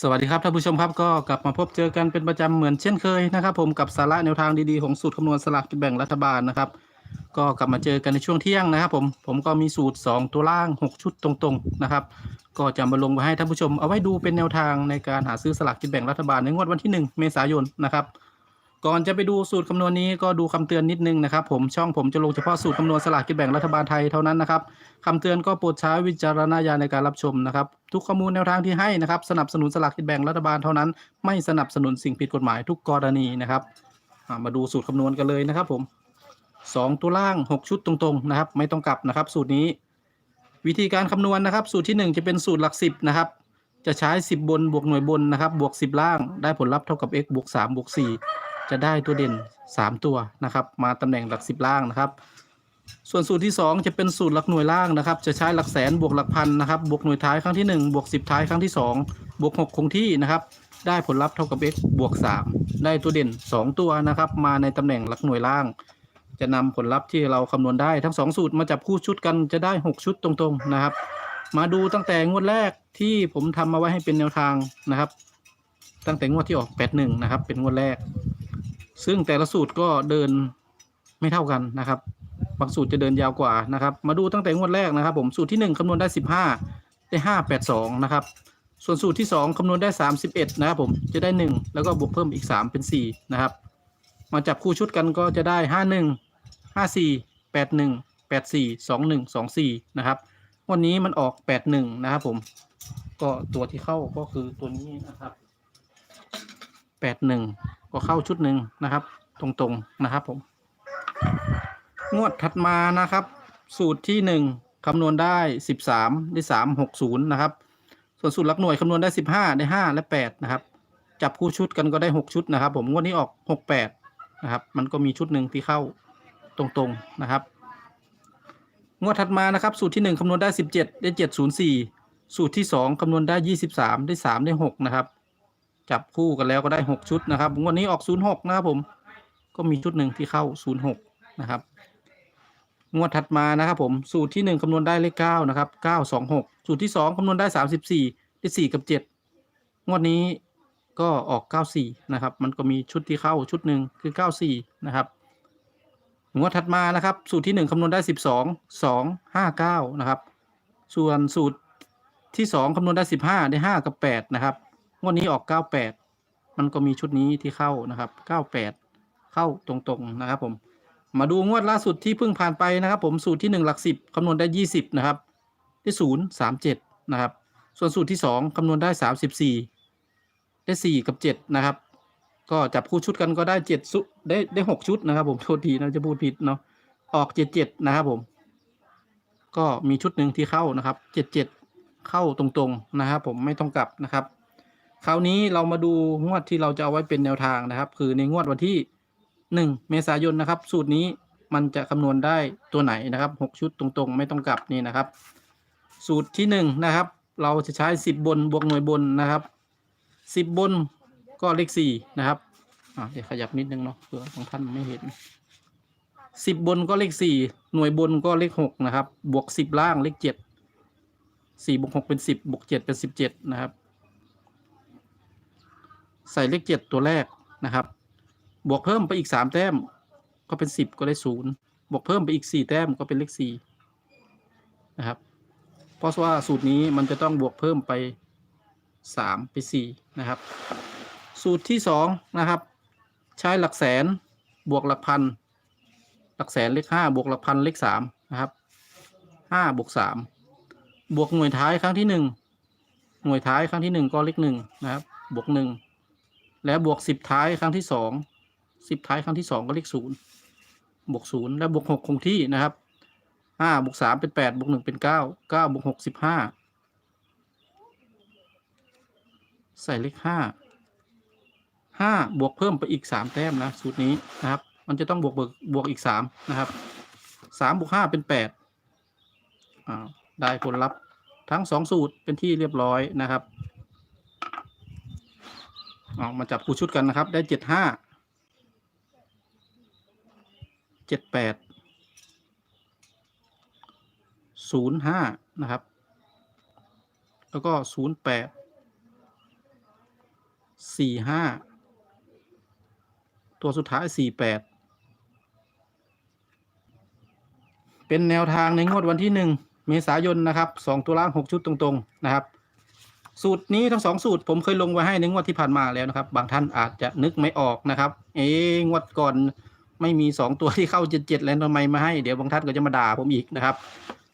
สวัสดีครับท่านผู้ชมครับก็กลับมาพบเจอกันเป็นประจำเหมือนเช่นเคยนะครับ ผมกับสาระแนวทางดีๆของสูตรคำนวณสลากกินแบ่งรัฐบาลนะครับ ก็กลับมาเจอกันในช่วงเที่ยงนะครับ ผมผมก็มีสูตร 2 ตัวล่าง 6 ชุดตรงๆนะครับ ก็จะมาลงไว้ให้ท่านผู้ชมเอาไว้ดูเป็นแนวทางในการหาซื้อสลากกินแบ่งรัฐบาลในงวดวันที่ 1 เมษายนนะครับ ก่อนจะไปดูสูตรคำนวณนี้ก็ดูคำเตือนนิดนึงนะครับ ผมช่องผมจะลงเฉพาะสูตรคำนวณสลากกินแบ่งรัฐบาลไทยเท่านั้นนะครับคำเตือนก็โปรดใช้วิจารณญาณในการรับชมนะครับ ทุกข้อมูลแนวทางที่ให้นะครับ สนับสนุนสลากกินแบ่งรัฐบาลเท่านั้น ไม่สนับสนุนสิ่งผิดกฎหมายทุกกรณีนะครับมาดูสูตรคำนวณกันเลยนะครับ ผมสองตัวล่างหกชุดตรงๆนะครับ ไม่ต้องกลับนะครับ สูตรนี้ วิธีการคำนวณนะครับ สูตรที่หนึ่งจะเป็นสูตรหลักสิบนะครับจะใช้ 10 บนบวกหน่วยบนนะครับบวก 10 ล่างได้ผลลัพธ์เท่ากับ x บวก3บวก4 จะได้ตัวเด่น 3 ตัวนะครับ มาตำแหน่งหลัก 10 ล่างนะครับ ส่วนสูตรที่ 2 จะเป็นสูตรหลักหน่วยล่างนะครับ จะใช้หลักแสนบวกหลักพันนะครับ บวกหน่วยท้ายครั้งที่ 1 บวก 10 ท้ายครั้งที่ 2 บวก 6 คงที่นะครับ ได้ผลลัพธ์เท่ากับ x บวก 3 ได้ตัวเด่น 2 ตัวนะครับ มาในตำแหน่งหลักหน่วยล่าง จะนำผลลัพธ์ที่เราคำนวณได้ทั้ง 2 สูตรมาจับคู่ชุดกันจะได้ 6 ชุดตรงๆนะครับ มาดูตั้งแต่งวดแรกที่ผมทำมาไว้ให้เป็นแนวทางนะครับ ตั้งแต่งวดที่ออก 81 นะครับ เป็นงวดแรก ซึ่งแต่ละสูตรก็เดินไม่เท่ากันนะครับ บางสูตรจะเดินยาวกว่านะครับ มาดูตั้งแต่งวดแรกนะครับ ผมสูตรที่ 1คำนวณได้ 15 ได้ 582 นะครับ ส่วนสูตรที่ 2คำนวณได้ 31 นะครับผมจะได้ 1 แล้วก็บวกเพิ่มอีก 3 เป็น 4 นะครับ มาจับคู่ชุดกันก็จะได้ 51 54 81 84 21 24 นะครับ วันนี้มันออก 81 นะครับผมก็ตัวที่เข้าก็คือตัวนี้นะครับ 81 ก็เข้าชุดหนึ่งนะครับ ตรงๆนะครับผม งวดถัดมานะครับ สูตรที่1คำนวณได้13ได้360นะครับ ส่วนสูตรหลักหน่วยคำนวณได้15ได้5และ8นะครับ จับคู่ชุดกันก็ได้6ชุดนะครับ ผมงวดนี้ออก68นะครับ มันก็มีชุดหนึ่งที่เข้าตรงๆนะครับ งวดถัดมานะครับ สูตรที่1คำนวณได้17ได้704สูตรที่2คำนวณได้23ได้3ได้6นะครับ จับคู่กันแล้วก็ได้6ชุดนะครับงวดนี้ออก06นะครับผมก็มีชุดหนึ่งที่เข้า06นย์หนะครับงวดถัดมานะครับผมสูตรที่1คำนวณได้เลข9นะครับ926สูตรที่2คำนวณได้34ได้4กับ7งวดนี้ก็ออก94นะครับ มันก็มีชุดที่เข้าชุดหนึ่งคือ94นะครับงวดถัดมานะครับ สูตรที่1คำนวณได้12 2 5 9นะครับ ส่วนสูตรที่2คำนวณได้15ได้5กับ8นะครับ งวดนี้ออก98มันก็มีชุดนี้ที่เข้านะครับ98เข้าตรงๆนะครับผมมาดูงวดล่าสุดที่เพิ่งผ่านไปนะครับ ผมสูตรที่1หลัก10คำนวณได้20นะครับได้0 3 7นะครับ ส่วนสูตรที่2คำนวณได้34ได้4กับ7นะครับ ก็จับคู่ชุดกันก็ได้เจ็ดสุได้ได้หกชุดนะครับ ผมโทษทีนะจะพูดผิดเนาะออกเจ็ดเจ็ดนะครับผม ก็มีชุดหนึ่งที่เข้านะครับเจ็ดเจ็ดเข้าตรงๆนะครับ ผมไม่ต้องกลับนะครับ คราวนี้เรามาดูงวดที่เราจะเอาไว้เป็นแนวทางนะครับ คือในงวดวันที่หนึ่งเมษายนนะครับ สูตรนี้มันจะคำนวณได้ตัวไหนนะครับหกชุดตรงๆ ไม่ต้องกลับนี่นะครับ สูตรที่หนึ่งนะครับ เราจะใช้สิบบนบวกหน่วยบนนะครับสิบบนก็เลขสี่นะครับอ่าเดี๋ยวขยับนิดนึงเนาะเผื่อบางท่านไม่เห็นสิบบนก็เลขสี่หน่วยบนก็เลขหกนะครับ บวกสิบล่างเลขเจ็ดสี่บวกหกเป็นสิบบวกเจ็ดเป็นสิบเจ็ดนะครับ ใส่เลขเจ็ดตัวแรกนะครับ บวกเพิ่มไปอีกสามแต้ม ก็เป็นสิบก็ได้ศูนย์บวกเพิ่มไปอีกสี่แต้มก็เป็นเลขสี่นะครับเพราะว่าสูตรนี้มันจะต้องบวกเพิ่มไปสามไปสี่นะครับ สูตรที่สองนะครับ ใช้หลักแสนบวกหลักพันหลักแสนเลขห้าบวกหลักพันเลขสามนะครับห้าบวกสามบวกหน่วยท้ายครั้งที่หนึ่งหน่วยท้ายครั้งที่หนึ่งก็เลขหนึ่งนะครับ บวกหนึ่ง แล้วบวกสิบท้ายครั้งที่สองสิบท้ายครั้งที่สองก็เลขศูนย์บวกศูนย์แล้วบวกหกคงที่นะครับห้าบวกสามเป็นแปดบวกหนึ่งเป็นเก้าเก้าบวกหกสิบห้าใส่เลขห้าห้าบวกเพิ่มไปอีกสามแต้มนะสูตรนี้นะครับ มันจะต้องบวกบวกบวกอีกสามนะครับสามบวกห้าเป็นแปดอ่าได้ผลลัพธ์ทั้งสองสูตรเป็นที่เรียบร้อยนะครับ เอามาจับคู่ชุดกันนะครับ ได้เจ็ดห้าเจ็ดแปดศูนย์ห้านะครับ แล้วก็ศูนย์แปดสี่ห้าตัวสุดท้ายสี่แปดเป็นแนวทางในงวดวันที่หนึ่งเมษายนนะครับสองตัวล่างหกชุดตรง ๆ นะครับ สูตรนี้ทั้งสองสูตรผมเคยลงไว้ให้ในงวดที่ผ่านมาแล้วนะครับ บางท่านอาจจะนึกไม่ออกนะครับ เอ๊งวดก่อนไม่มีสองตัวที่เข้าเจ็ดเจ็ดแล้วทำไมมาให้เดี๋ยวบางท่านก็จะมาด่าผมอีกนะครับ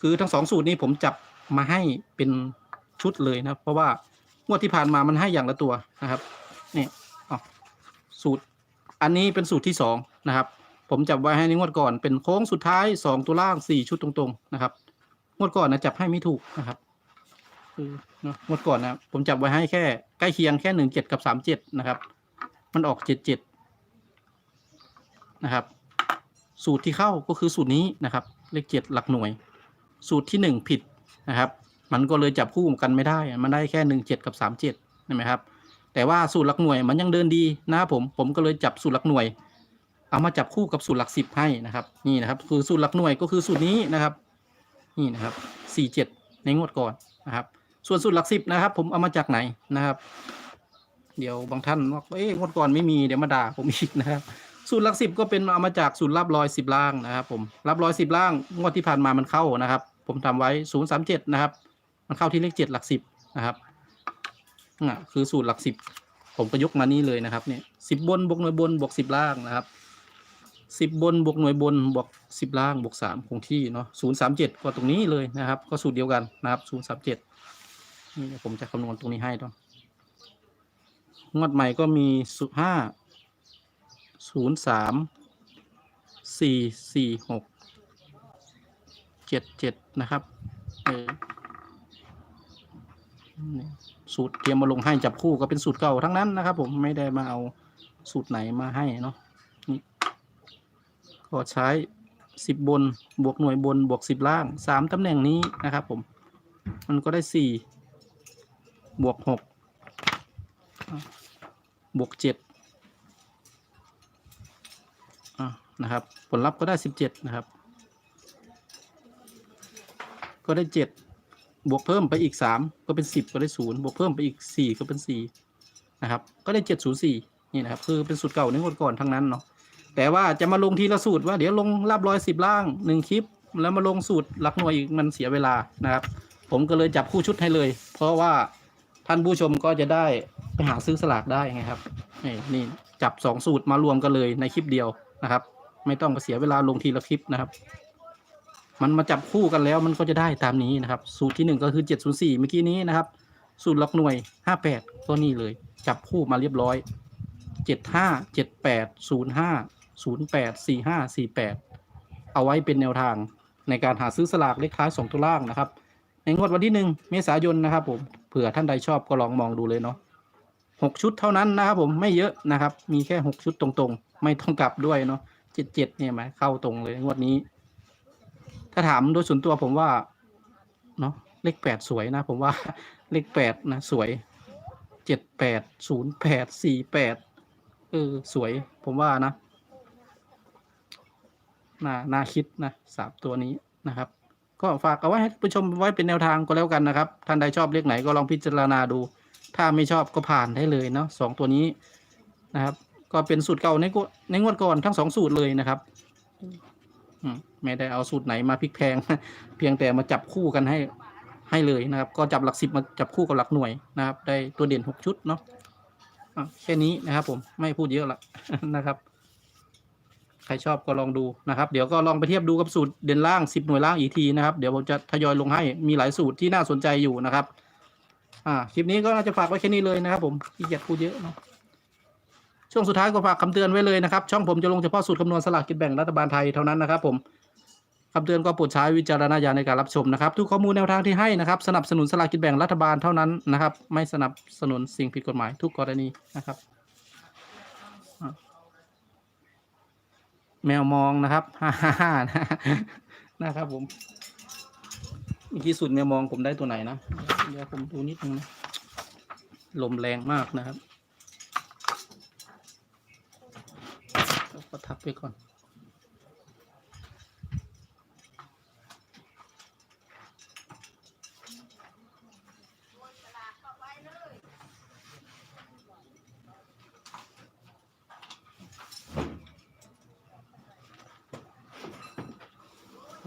คือทั้งสองสูตรนี้ผมจับมาให้เป็นชุดเลยนะเพราะว่างวดที่ผ่านมามันให้อย่างละตัวนะครับนี่อ๋อสูตรอันนี้เป็นสูตรที่สองนะครับ ผมจับไว้ให้ในงวดก่อนเป็นโค้งสุดท้ายสองตัวล่างสี่ชุดตรงๆนะครับงวดก่อนนะจับให้ไม่ถูกนะครับ คือเนอะงวดก่อนนะผมจับไว้ให้แค่ใกล้เคียงแค่หนึ่งเจ็ดกับสามเจ็ดนะครับ มันออกเจ็ดเจ็ดนะครับ สูตรที่เข้าก็คือสูตรนี้นะครับ เลขเจ็ดหลักหน่วย สูตรที่หนึ่งผิดนะครับ มันก็เลยจับคู่กันไม่ได้ มันได้แค่หนึ่งเจ็ดกับสามเจ็ดเห็นไหมครับ แต่ว่าสูตรหลักหน่วยมันยังเดินดีนะครับผมผมก็เลยจับสูตรหลักหน่วย เอามาจับคู่กับสูตรหลักสิบให้นะครับนี่นะครับ คือสูตรหลักหน่วยก็คือสูตรนี้นะครับ นี่นะครับสี่เจ็ดในงวดก่อนนะครับ ส่วนสูตรหลักสิบนะครับ ผมเอามาจากไหนนะครับ เดี๋ยวบางท่านว่าเอ๊ะงวดก่อนไม่มีเดี๋ยวมาด่าผมอีกนะครับ สูตรหลักสิบก็เป็นเอามาจากสูตรรับรอยสิบล่างนะครับผมรับรอยสิบล่างงวดที่ผ่านมามันเข้านะครับ ผมทำไว้ศูนย์สามเจ็ดนะครับ มันเข้าที่เลขเจ็ดหลักสิบนะครับน่ะคือสูตรหลักสิบผมก็ยกมานี่เลยนะครับเนี่ยสิบบนบวกหน่วยบนบวกสิบล่างนะครับสิบบนบวกหน่วยบนบวกสิบล่างบวกสามคงที่เนาะศูนย์สามเจ็ดก็ตรงนี้เลยนะครับ ก็สูตรเดียวกันนะครับศูนย์สามเจ็ด นี่ผมจะคำนวณตรงนี้ให้ด้วยงวดใหม่ก็มีสุห้าศูนย์สามสี่สี่หกเจ็ดเจ็ดนะครับสูตรเตรียมมาลงให้จับคู่ก็เป็นสูตรเก่าทั้งนั้นนะครับ ผมไม่ได้มาเอาสูตรไหนมาให้เนาะนี่ก็ใช้สิบบนบวกหน่วยบนบวกสิบล่างสามตำแหน่งนี้นะครับ ผม มันก็ได้สี่ บวกหกบวกเจ็ดอะนะครับ ผลลัพธ์ก็ได้สิบเจ็ดนะครับ ก็ได้เจ็ดบวกเพิ่มไปอีกสามก็เป็นสิบก็ได้ศูนย์บวกเพิ่มไปอีกสี่ก็เป็นสี่นะครับ ก็ได้เจ็ดศูนย์สี่นี่นะครับ คือเป็นสูตรเก่าในงวดก่อนทั้งนั้นเนาะแต่ว่าจะมาลงทีละสูตรว่าเดี๋ยวลงรับร้อยสิบล่างหนึ่งคลิป แล้วมาลงสูตรหลักหน่วยอีกมันเสียเวลานะครับ ผมก็เลยจับคู่ชุดให้เลย เพราะว่า ท่านผู้ชมก็จะได้ไปหาซื้อสลากได้ไงครับนี่นี่จับสองสูตรมารวมกันเลยในคลิปเดียวนะครับ ไม่ต้องเสียเวลาลงทีละคลิปนะครับ มันมาจับคู่กันแล้วมันก็จะได้ตามนี้นะครับ สูตรที่หนึ่งก็คือเจ็ดศูนย์สี่เมื่อกี้นี้นะครับ สูตรหลักหน่วยห้าแปดก็นี่เลย จับคู่มาเรียบร้อยเจ็ดห้าเจ็ดแปดศูนย์ห้าศูนย์แปดสี่ห้าสี่แปดเอาไว้เป็นแนวทางในการหาซื้อสลากเลขท้ายสองตัวล่างนะครับ ในงวดวันที่หนึ่งเมษายนนะครับผม ผื่อท่านใดชอบก็ลองมองดูเลยเนาะหกชุดเท่านั้นนะครับผมไม่เยอะนะครับ มีแค่หกชุดตรงๆ ไม่ต้องกลับด้วยเนาะเจ็ดเจ็ดเนี่ยไหมเข้าตรงเลยงวดนี้ ถ้าถามโดยส่วนตัวผมว่าเนาะเลขแปดสวยนะ ผมว่าเลขแปดนะสวยเจ็ดแปดศูนย์แปดสี่แปดเออสวยผมว่านะน่าน่าคิดนะสามตัวนี้นะครับ ก็ฝากเอาไว้ให้ผู้ชมไว้เป็นแนวทางก็แล้วกันนะครับ ท่านใดชอบเลขไหนก็ลองพิจารณาดู ถ้าไม่ชอบก็ผ่านได้เลยเนาะสองตัวนี้นะครับ ก็เป็นสูตรเก่าในงวดในงวดก่อนทั้งสองสูตรเลยนะครับอไม่ได้เอาสูตรไหนมาพลิกแพง เพียงแต่มาจับคู่กันให้ให้เลยนะครับ ก็จับหลักสิบมาจับคู่กับหลักหน่วยนะครับ ได้ตัวเด่นหกชุดเนาะะแค่นี้นะครับผมไม่พูดเยอะละนะครับ ใครชอบก็ลองดูนะครับ เดี๋ยวก็ลองไปเทียบดูกับสูตรเด่นล่างสิบหน่วยล่างอีกทีนะครับเดี๋ยวผมจะทยอยลงให้มีหลายสูตรที่น่าสนใจอยู่นะครับอ่าคลิปนี้ก็น่าจะฝากไว้แค่นี้เลยนะครับ ผมขี้เกียจพูดเยอะเนาะช่วงสุดท้ายก็ฝากคำเตือนไว้เลยนะครับ ช่องผมจะลงเฉพาะสูตรคำนวณสลากกินแบ่งรัฐบาลไทยเท่านั้นนะครับ ผมคำเตือนก็โปรดใช้วิจารณญาณในการรับชมนะครับ ทุกข้อมูลแนวทางที่ให้นะครับ สนับสนุนสลากกินแบ่งรัฐบาลเท่านั้นนะครับ ไม่สนับสนุนสิ่งผิดกฎหมายทุกกรณีนะครับอะ แมวมองนะครับฮ่าฮ่าฮ่านะครับผมเมื่อกี้สุดแมวมองผมได้ตัวไหนนะเดี๋ยวผมดูนิดนึงนะลมแรงมากนะครับก็ทับไปก่อน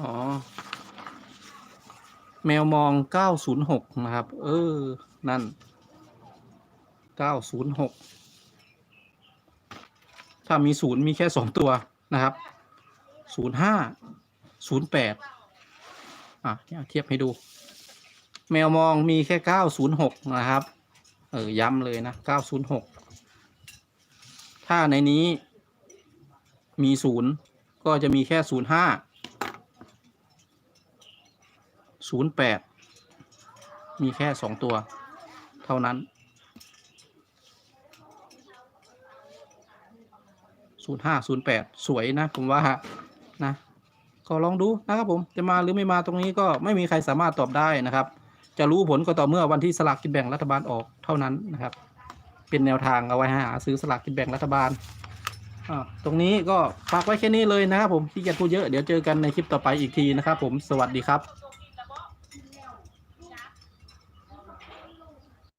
อ๋อ แมวมอง906นะครับ เออ นั่น906ถ้ามีศูนย์มีแค่สองตัวนะครับ05 08อะเดี๋ยเทียบให้ดู แมวมองมีแค่906นะครับ เออ ย้ำเลยนะ906ถ้าในนี้มีศูนย์ก็จะมีแค่ศูนย์ห้า ศูนย์แปดมีแค่สองตัว เท่านั้นศูนย์ห้าศูนย์แปดสวยนะ ผมว่านะก็ลองดูนะครับผมจะมาหรือไม่มาตรงนี้ก็ไม่มีใครสามารถตอบได้นะครับ จะรู้ผลก็ต่อเมื่อวันที่สลากกินแบ่งรัฐบาลออกเท่านั้นนะครับ เป็นแนวทางเอาไว้หาซื้อสลากกินแบ่งรัฐบาลตรงนี้ก็ฝากไว้แค่นี้เลยนะครับผมที่จะพูดเยอะเดี๋ยวเจอกันในคลิปต่อไปอีกทีนะครับผมสวัสดีครับ